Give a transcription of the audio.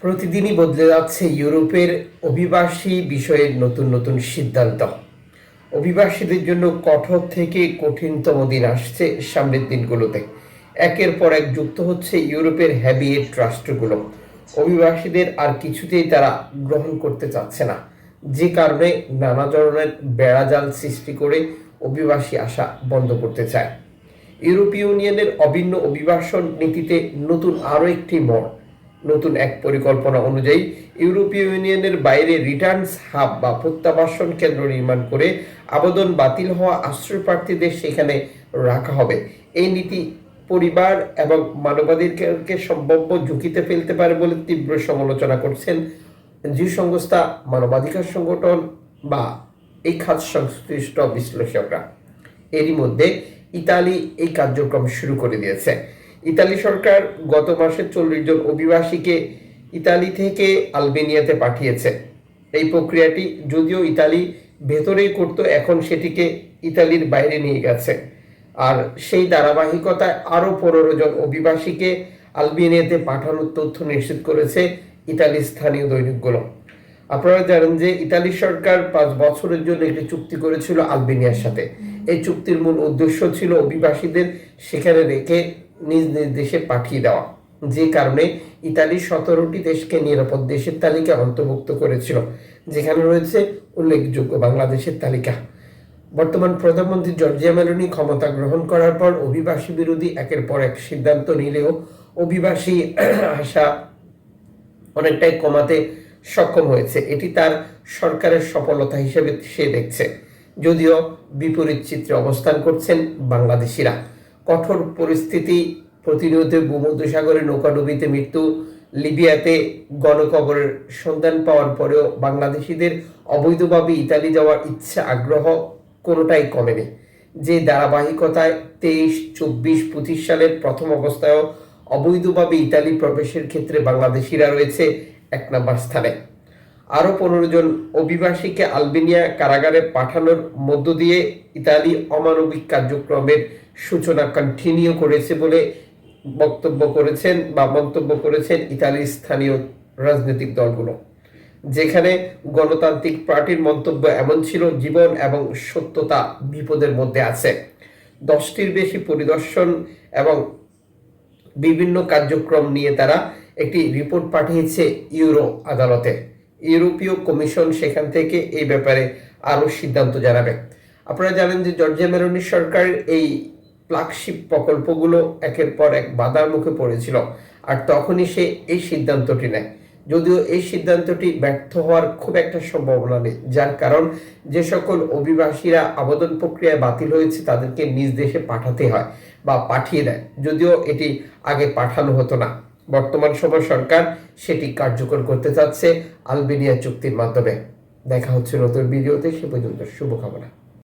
প্রতিদিনই বদলে যাচ্ছে ইউরোপের অভিবাসী বিষয়ের নতুন নতুন সিদ্ধান্ত। অভিবাসীদের জন্য কঠোর থেকে কঠিনতম দিন আসছে সামনের দিনগুলোতে। একের পর এক যুক্ত হচ্ছে ইউরোপের হ্যাবিয়েট রাষ্ট্রগুলো। অভিবাসীদের আর কিছুতেই তারা গ্রহণ করতে চাচ্ছে না। যে কারণে নানা ধরনের বেড়াজাল সৃষ্টি করে অভিবাসী আসা বন্ধ করতে চায়। ইউরোপীয় ইউনিয়নের অভিন্ন অভিবাসন নীতিতে নতুন আরও একটি মোড় নতুন এক পরিকল্পনা অনুযায়ী ইউরোপীয় ইউনিয়নের বাইরে রিটার্নস হাব বা প্রত্যাবাসন কেন্দ্র নির্মাণ করে আবেদন বাতিল হওয়া আশ্রয় প্রার্থীদের সেখানে রাখা হবে। এই নীতি পরিবার এবং মানবাধিকারকে সম্ভাব্য ঝুঁকিতে ফেলতে পারে বলে তীব্র সমালোচনা করছেন যে সংস্থা মানবাধিকার সংগঠন বা এই খাত সংশ্লিষ্ট বিশ্লেষকরা। এরই মধ্যে ইতালি এই কার্যক্রম শুরু করে দিয়েছে। ইতালি সরকার গত মাসে চল্লিশ জন অভিবাসীকে ইতালি থেকে আলবেনিয়াতে পাঠিয়েছে। এই প্রক্রিয়াটি যদিও ইতালি ভেতরেই করত, এখন সেটিকে ইতালির বাইরে নিয়ে গেছে। আর সেই ধারাবাহিকতায় আরও পনেরো জন অভিবাসীকে আলবেনিয়াতে পাঠানোর তথ্য নিশ্চিত করেছে ইতালির স্থানীয় দৈনিকগুলো। আপনারা জানেন যে ইতালি সরকার পাঁচ বছরের জন্য একটি চুক্তি করেছিল আলবেনিয়ার সাথে। এই চুক্তির মূল উদ্দেশ্য ছিল অভিবাসীদের সেখানে রেখে নিজ নিজ দেশে পাঠিয়ে দেওয়া। যে কারণে ইতালি সতেরোটি দেশকে নিরাপদ দেশের তালিকা অন্তর্ভুক্ত করেছিল, যেখানে রয়েছে উল্লেখযোগ্য বাংলাদেশের তালিকা। বর্তমান প্রধানমন্ত্রী জর্জিয়া মেলোনি ক্ষমতা গ্রহণ করার পর অভিবাসী বিরোধী একের পর এক সিদ্ধান্ত নিলেও অভিবাসী আসা অনেকটাই কমাতে সক্ষম হয়েছে। এটি তার সরকারের সফলতা হিসেবে সে দেখছে। যদিও বিপরীত চিত্রে অবস্থান করছেন বাংলাদেশিরা। কঠোর পরিস্থিতি প্রতিনিয়ত ভূমধ্যসাগরে নৌকাডুবিতে মৃত্যু, লিবিয়াতে গণকবরের সন্ধান পাওয়ার পরেও বাংলাদেশিদের অবৈধভাবে ইতালি যাওয়ার ইচ্ছা, আগ্রহ কোনোটাই কমেনি। যে ধারাবাহিকতায় তেইশ, চব্বিশ, পঁচিশ সালের প্রথম অবস্থায়ও অবৈধভাবে ইতালি প্রবেশের ক্ষেত্রে বাংলাদেশিরা রয়েছে এক নম্বর স্থানে। আরও পনেরো জন অভিবাসীকে আলবেনিয়া কারাগারে পাঠানোর মধ্য দিয়ে ইতালি অমানবিক কার্যক্রমের সূচনা কন্টিনিউ করেছে বলে বক্তব্য করেছেন বা মন্তব্য করেছেন ইতালির স্থানীয় রাজনৈতিক দলগুলো। যেখানে গণতান্ত্রিক পার্টির মন্তব্য এমন ছিল, জীবন এবং সত্যতা বিপদের মধ্যে আছে। দশটির বেশি পরিদর্শন এবং বিভিন্ন কার্যক্রম নিয়ে তারা একটি রিপোর্ট পাঠিয়েছে ইউরো আদালতে। ইউরোপীয় কমিশন সেখান থেকে এই ব্যাপারে আরও সিদ্ধান্ত জানাবে। আপনারা জানেন যে জর্জিয়া মেরোনি সরকারের এই ফ্ল্যাগশিপ প্রকল্পগুলো একের পর এক বাধার মুখে পড়েছিল। আর তখনই সে এই সিদ্ধান্তটি নেয়। যদিও এই সিদ্ধান্তটি ব্যর্থ হওয়ার খুব একটা সম্ভাবনা নেই, যার কারণ যে সকল অভিবাসীরা আবেদন প্রক্রিয়ায় বাতিল হয়েছে তাদেরকে নিজ দেশে পাঠাতে হয় বা পাঠিয়ে দেয়। যদিও এটি আগে পাঠানো হতো না। বর্তমান সময় সরকার সেটি কার্যকর করতে চাচ্ছে আলবেনিয়া চুক্তির মাধ্যমে। দেখা হচ্ছে নতুন ভিডিওতে, সে পর্যন্ত শুভকামনা।